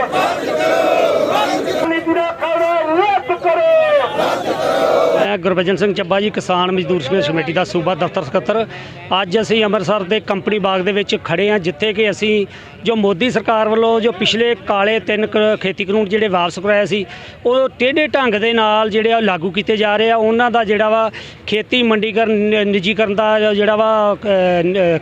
Yeah. ਮੈਂ ਗੁਰਬਚਨ ਸਿੰਘ ਚੱਬਾ ਜੀ, ਕਿਸਾਨ ਮਜ਼ਦੂਰ ਸੰਘਰਸ਼ ਕਮੇਟੀ ਦਾ ਸੂਬਾ ਦਫ਼ਤਰ ਸਕੱਤਰ। ਅੱਜ ਅਸੀਂ ਅੰਮ੍ਰਿਤਸਰ ਦੇ ਕੰਪਨੀ ਬਾਗ ਦੇ ਵਿੱਚ ਖੜੇ ਹਾਂ, ਜਿੱਥੇ ਕਿ ਅਸੀਂ ਜੋ ਮੋਦੀ ਸਰਕਾਰ ਵੱਲੋਂ ਜੋ ਪਿਛਲੇ ਕਾਲੇ ਤਿੰਨ ਕ- ਖੇਤੀ ਕਾਨੂੰਨ ਜਿਹੜੇ ਵਾਪਸ ਕਰਾਏ ਸੀ, ਉਹ ਟੇਢੇ ਢੰਗ ਦੇ ਨਾਲ ਜਿਹੜੇ ਆ ਲਾਗੂ ਕੀਤੇ ਜਾ ਰਹੇ ਆ। ਉਹਨਾਂ ਦਾ ਜਿਹੜਾ ਵਾ ਖੇਤੀ ਮੰਡੀਕਰਨ ਨਿੱਜੀਕਰਨ ਦਾ ਜਿਹੜਾ ਵਾ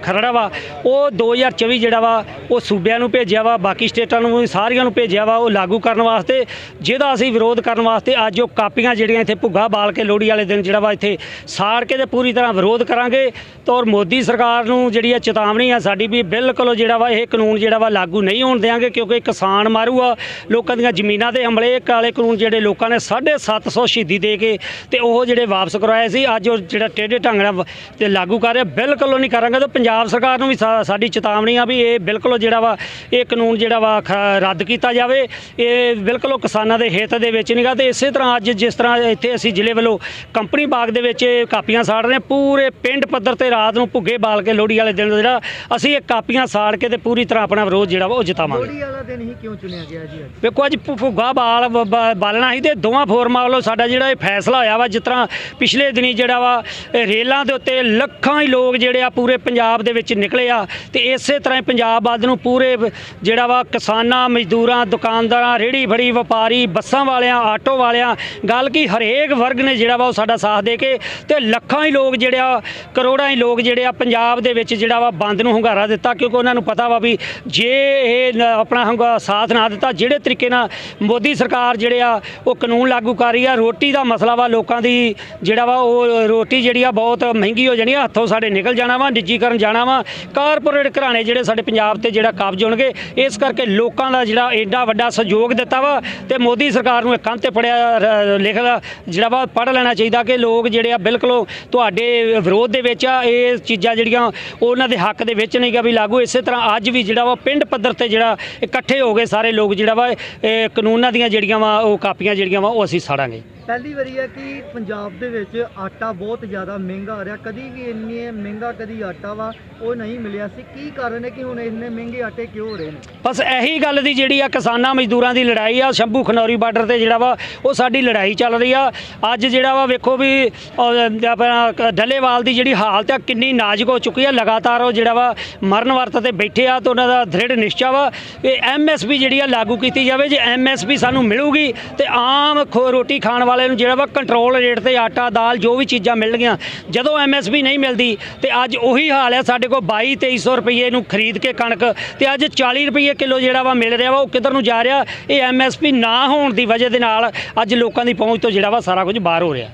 ਖਰੜਾ ਵਾ, ਉਹ 2024 ਜਿਹੜਾ ਵਾ, ਉਹ ਸੂਬਿਆਂ ਨੂੰ ਭੇਜਿਆ ਵਾ, ਬਾਕੀ ਸਟੇਟਾਂ ਨੂੰ ਵੀ ਸਾਰੀਆਂ ਨੂੰ ਭੇਜਿਆ ਵਾ, ਉਹ ਲਾਗੂ ਕਰਨ ਵਾਸਤੇ। ਜਿਹਦਾ ਅਸੀਂ ਵਿਰੋਧ ਕਰਨ ਵਾਸਤੇ ਅੱਜ ਉਹ ਕਾਪੀਆਂ ਜਿਹੜੀਆਂ ਇੱਥੇ ਭੁੱਗਾ ਬਾਲ ਕੇ ਲੋਹੜੀ ਵਾਲੇ ਦਿਨ ਜਿਹੜਾ ਵਾ ਇੱਥੇ ਸਾੜ ਕੇ ਤੇ ਪੂਰੀ ਤਰ੍ਹਾਂ ਵਿਰੋਧ ਕਰਾਂਗੇ ਤਾਂ ਔਰ ਮੋਦੀ ਸਰਕਾਰ ਨੂੰ ਜਿਹੜੀ ਆ ਚੇਤਾਵਨੀ ਆ ਸਾਡੀ ਵੀ ਬਿਲਕੁਲ ਜਿਹੜਾ ਵਾ ਇਹ ਕਾਨੂੰਨ ਜਿਹੜਾ ਵਾ ਲਾਗੂ ਨਹੀਂ ਹੋਣ ਦੇਵਾਂਗੇ ਕਿਉਂਕਿ ਕਿਸਾਨ ਮਾਰੂ ਆ, ਲੋਕਾਂ ਦੀਆਂ ਜ਼ਮੀਨਾਂ ਦੇ ਹਮਲੇ ਕਾਲੇ ਕਾਨੂੰਨ ਜਿਹੜੇ ਲੋਕਾਂ ਨੇ 750 ਸ਼ਹੀਦੀ ਦੇ ਕੇ ਤੇ ਉਹ ਜਿਹੜੇ ਵਾਪਸ ਕਰਵਾਏ ਸੀ, ਅੱਜ ਉਹ ਜਿਹੜਾ ਟੇਢੇ ਢੰਗ ਨਾਲ ਤੇ ਲਾਗੂ ਕਰ ਰਿਹਾ ਬਿਲਕੁਲ ਉਹ ਨਹੀਂ ਕਰਾਂਗੇ ਤਾਂ ਪੰਜਾਬ ਸਰਕਾਰ ਨੂੰ ਵੀ ਸਾਡੀ ਚੇਤਾਵਨੀ ਆ ਵੀ ਇਹ ਬਿਲਕੁਲ ਜਿਹੜਾ ਵਾ ਇਹ ਕਾਨੂੰਨ ਜਿਹੜਾ ਵਾ ਰੱਦ ਕੀਤਾ ਜਾਵੇ, ਇਹ ਬਿਲਕੁਲ ਉਹ ਕਿਸਾਨਾਂ ਦੇ ਹਿੱਤ ਦੇ ਵਿੱਚ ਨਹੀਂਗਾ ਤੇ ਇਸੇ ਤਰ੍ਹਾਂ ਅੱਜ ਜਿਸ ਤਰ੍ਹਾਂ ਇੱਥੇ ਅਸੀਂ ਜ਼ਿਲ੍ਹੇ ਵੱਲੋਂ ਕੰਪਨੀ ਬਾਗ ਦੇ ਵਿੱਚ ਇਹ ਕਾਪੀਆਂ ਸਾੜ ਰਹੇ ਹਾਂ, ਪੂਰੇ ਪਿੰਡ ਪੱਧਰ ਤੇ ਰਾਤ ਨੂੰ ਭੁੱਗੇ ਬਾਲ ਕੇ ਲੋਹੜੀ ਵਾਲੇ ਦਿਨ ਜਿਹੜਾ ਅਸੀਂ ਇਹ ਕਾਪੀਆਂ ਸਾੜ ਕੇ ਤੇ ਪੂਰੀ ਤਰ੍ਹਾਂ ਆਪਣਾ ਵਿਰੋਧ ਜਿਹੜਾ ਉਹ ਜਿਤਾਵਾਂਗੇ। ਲੋਹੜੀ ਵਾਲਾ ਦਿਨ ਹੀ ਕਿਉਂ ਚੁਣਿਆ ਗਿਆ ਜੀ ਅੱਜ? ਵੇਖੋ ਅੱਜ ਭੁੱਗਾ ਬਾਲ ਬਾਲਣਾ ਸੀ ਤੇ ਦੋਵਾਂ ਫੋਰਮਾਂ ਵੱਲੋਂ ਸਾਡਾ ਜਿਹੜਾ ਇਹ ਫੈਸਲਾ ਹੋਇਆ ਵਾ ਜਿਸ ਤਰ੍ਹਾਂ ਪਿਛਲੇ ਦਿਨੀ ਜਿਹੜਾ ਵਾ ਰੇਲਾਂ ਦੇ ਉੱਤੇ ਲੱਖਾਂ ਹੀ ਲੋਕ ਜਿਹੜੇ ਆ ਪੂਰੇ ਪੰਜਾਬ ਦੇ ਵਿੱਚ ਨਿਕਲੇ ਆ ਤੇ ਇਸੇ ਤਰ੍ਹਾਂ ਹੀ ਪੰਜਾਬ ਬਾਦ ਨੂੰ ਪੂਰੇ ਜਿਹੜਾ ਵਾ ਕਿਸਾਨਾਂ ਮਜ਼ਦੂਰਾਂ ਦੁਕਾਨਦਾਰਾਂ ਰੇੜੀ ਫੜੀ ਵਪਾਰੀ ਬੱਸਾਂ ਵਾਲਿਆਂ ਆਟੋ ਵਾਲਿਆਂ ਗੱਲ ਕੀ ਹਰੇਕ ਵਰਗ ਨੇ ਜਿਹੜਾ ਵਾ, ਉਹ ਸਾਡਾ ਸਾਥ ਦੇ ਕੇ ਤੇ ਲੱਖਾਂ ਹੀ ਲੋਕ ਜਿਹੜੇ ਆ, ਕਰੋੜਾਂ ਹੀ ਲੋਕ ਜਿਹੜੇ ਆ ਪੰਜਾਬ ਦੇ ਵਿੱਚ ਜਿਹੜਾ ਵਾ ਬੰਦ ਨੂੰ ਹੁੰਗਾਰਾ ਦਿੱਤਾ, ਕਿਉਂਕਿ ਉਹਨਾਂ ਨੂੰ ਪਤਾ ਵਾ ਵੀ ਜੇ ਇਹ ਆਪਣਾ ਹੰਗਾ ਸਾਥ ਨਾ ਦਿੱਤਾ, ਜਿਹੜੇ ਤਰੀਕੇ ਨਾਲ ਮੋਦੀ ਸਰਕਾਰ ਜਿਹੜੇ ਆ, ਉਹ ਕਾਨੂੰਨ ਲਾਗੂ ਕਰ ਰਹੀ ਆ, ਰੋਟੀ ਦਾ ਮਸਲਾ ਵਾ ਲੋਕਾਂ ਦੀ ਜਿਹੜਾ ਵਾ, ਉਹ ਰੋਟੀ ਜਿਹੜੀ ਆ ਬਹੁਤ ਮਹਿੰਗੀ ਹੋ ਜਾਣੀ ਆ, ਹੱਥੋਂ ਸਾਡੇ ਨਿਕਲ ਜਾਣਾ ਵਾ, ਨਿੱਜੀਕਰਨ ਜਾਣਾ ਵਾ, ਕਾਰਪੋਰੇਟ ਘਰਾਣੇ ਜਿਹੜੇ ਸਾਡੇ ਪੰਜਾਬ ਤੇ ਜਿਹੜਾ ਕਾਬਜ਼ ਹੋਣਗੇ, ਇਸ ਕਰਕੇ ਲੋਕਾਂ ਦਾ ਜਿਹੜਾ ਐਡਾ ਵੱਡਾ ਸਹਿਯੋਗ ਦਿੱਤਾ ਵਾ ਤੇ ਮੋਦੀ ਸਰਕਾਰ ਨੂੰ ਇਹ ਕੰਨ ਤੇ ਪੜਿਆ ਲਿਖਦਾ ਜਿਹੜਾ ਵਾ ਪੜ ਲੈਣਾ ਚਾਹੀਦਾ ਕਿ ਲੋਕ ਜਿਹੜੇ ਆ ਬਿਲਕੁਲ ਤੁਹਾਡੇ ਵਿਰੋਧ ਦੇ ਵਿੱਚ ਆ, ਇਹ ਚੀਜ਼ਾਂ ਜਿਹੜੀਆਂ ਉਹਨਾਂ ਦੇ ਹੱਕ ਦੇ ਵਿੱਚ ਨਹੀਂ ਗਾ ਵੀ ਲਾਗੂ। ਇਸੇ ਤਰ੍ਹਾਂ ਅੱਜ ਵੀ ਜਿਹੜਾ ਵਾ ਪਿੰਡ ਪੱਧਰ ਤੇ ਜਿਹੜਾ ਇਕੱਠੇ ਹੋ ਗਏ ਸਾਰੇ ਲੋਕ ਜਿਹੜਾ ਵਾ, ਇਹ ਕਾਨੂੰਨਾਂ ਦੀਆਂ ਜਿਹੜੀਆਂ ਵਾ, ਉਹ ਕਾਪੀਆਂ ਜਿਹੜੀਆਂ ਵਾ, ਉਹ ਅਸੀਂ ਸਾੜਾਂਗੇ। ਪਹਿਲੀ ਵਾਰੀ ਹੈ ਕਿ ਪੰਜਾਬ ਦੇ ਵਿੱਚ ਆਟਾ ਬਹੁਤ ਜ਼ਿਆਦਾ ਮਹਿੰਗਾ ਆ ਰਿਹਾ। ਕਦੀ ਵੀ ਇੰਨੀ ਮਹਿੰਗਾ, ਕਦੀ ਆਟਾ ਵਾ, ਉਹ ਨਹੀਂ ਮਿਲਿਆ ਸੀ। ਕੀ ਕਾਰਨ ਹੈ ਕਿ ਹੁਣ ਇੰਨੇ ਮਹਿੰਗੇ ਆਟੇ ਕਿਉਂ ਹੋ ਰਹੇ ਨੇ? ਬਸ ਇਹੀ ਗੱਲ ਦੀ ਜਿਹੜੀ ਆ ਕਿਸਾਨਾਂ ਮਜ਼ਦੂਰਾਂ ਦੀ ਲੜਾਈ ਆ, ਸ਼ੰਭੂ ਖਨੌਰੀ ਬਾਰਡਰ ਤੇ ਜਿਹੜਾ ਵਾ, ਉਹ ਸਾਡੀ ਲੜਾਈ ਚੱਲ ਰਹੀ ਆ। ਅੱਜ ਜਿਹੜਾ ਵਾ, ਵੇਖੋ ਵੀ ਆਪਣਾ ਕ- ਡੱਲੇਵਾਲ ਦੀ ਜਿਹੜੀ ਹਾਲਤ ਆ, ਕਿੰਨੀ ਨਾਜ਼ੁਕ ਹੋ ਚੁੱਕੀ ਆ। ਲਗਾਤਾਰ ਉਹ ਜਿਹੜਾ ਵਾ, ਮਰਨ ਵਰਤ ਤੇ ਬੈਠੇ ਆ ਤੇ ਉਹਨਾਂ ਦਾ ਦ੍ਰਿੜ ਨਿਸ਼ਚਾ ਵਾ। ਇਹ ਐਮਐਸਪੀ ਜਿਹੜੀ ਆ ਲਾਗੂ ਕੀਤੀ ਜਾਵੇ, ਜੇ ਐਮਐਸਪੀ ਸਾਨੂੰ ਮਿਲੂਗੀ ਤੇ ਆਮ ਖੋ- ਰੋਟੀ ਖਾਣ ਵਾਲੇ ਨੂੰ ਜਿਹੜਾ ਵਾ ਕੰਟਰੋਲ ਰੇਟ ਤੇ ਆਟਾ, ਦਾਲ, ਜੋ ਵੀ ਚੀਜ਼ਾਂ ਮਿਲਣਗੀਆਂ, ਜਦੋਂ ਐਮਐਸਪੀ ਨਹੀਂ ਮਿਲਦੀ, ਤੇ ਅੱਜ ਉਹੀ ਹਾਲ ਹੈ, ਸਾਡੇ ਕੋਲ 22 2300 ਰੁਪਏ ਨੂੰ ਖਰੀਦ ਕੇ ਕਣਕ, ਤੇ ਅੱਜ 40 ਰੁਪਏ ਕਿਲੋ ਜਿਹੜਾ ਵਾ ਮਿਲ ਰਿਹਾ ਵਾ, ਉਹ ਕਿੱਧਰ ਨੂੰ ਜਾ ਰਿਹਾ? ਇਹ ਐਮਐਸਪੀ ਨਾ ਹੋਣ ਦੀ ਵਜ੍ਹਾ ਦੇ ਨਾਲ ਅੱਜ ਲੋਕਾਂ ਦੀ ਪਹੁੰਚ ਤੋਂ ਜਿਹੜਾ ਵਾ ਸਾਰਾ ਕੁਝ ਬਾਹਰ ਹੋ ਰਿਹਾ।